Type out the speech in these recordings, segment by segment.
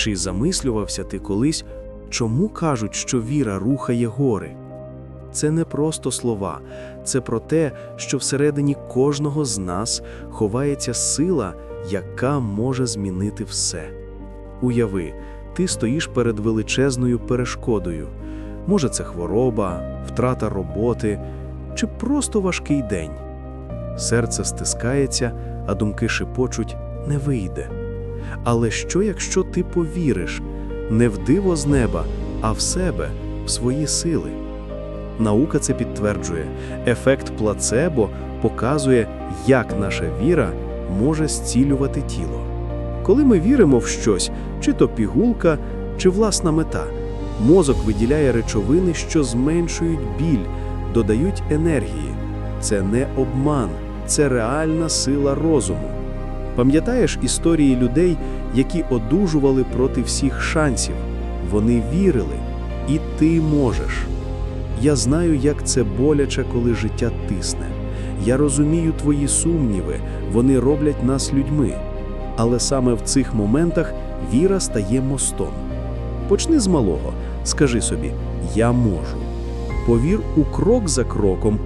Чи замислювався ти колись, чому кажуть, що віра рухає гори? Це не просто слова, це про те, що всередині кожного з нас ховається сила, яка може змінити все. Уяви, ти стоїш перед величезною перешкодою. Може, це хвороба, втрата роботи чи просто важкий день. Серце стискається, а думки шепочуть не вийде. Але що, якщо ти повіриш не в диво з неба, а в себе, в свої сили? Наука це підтверджує. Ефект плацебо показує, як наша віра може зцілювати тіло. Коли ми віримо в щось, чи то пігулка, чи власна мета, мозок виділяє речовини, що зменшують біль, додають енергії. Це не обман, це реальна сила розуму. Пам'ятаєш історії людей, які одужували проти всіх шансів? Вони вірили, і ти можеш. Я знаю, як це боляче, коли життя тисне. Я розумію твої сумніви, вони роблять нас людьми. Але саме в цих моментах віра стає мостом. Почни з малого, скажи собі: Я можу. Повір у крок за кроком,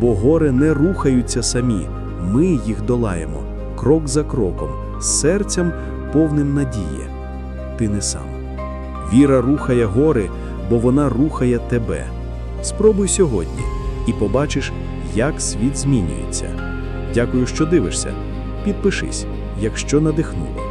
бо гори не рухаються самі, ми їх долаємо, крок за кроком, з серцем повним надії. Ти не сам. Віра рухає гори, бо вона рухає тебе. Спробуй сьогодні і побачиш, як світ змінюється. Дякую, що дивишся. Підпишись, якщо надихнуло.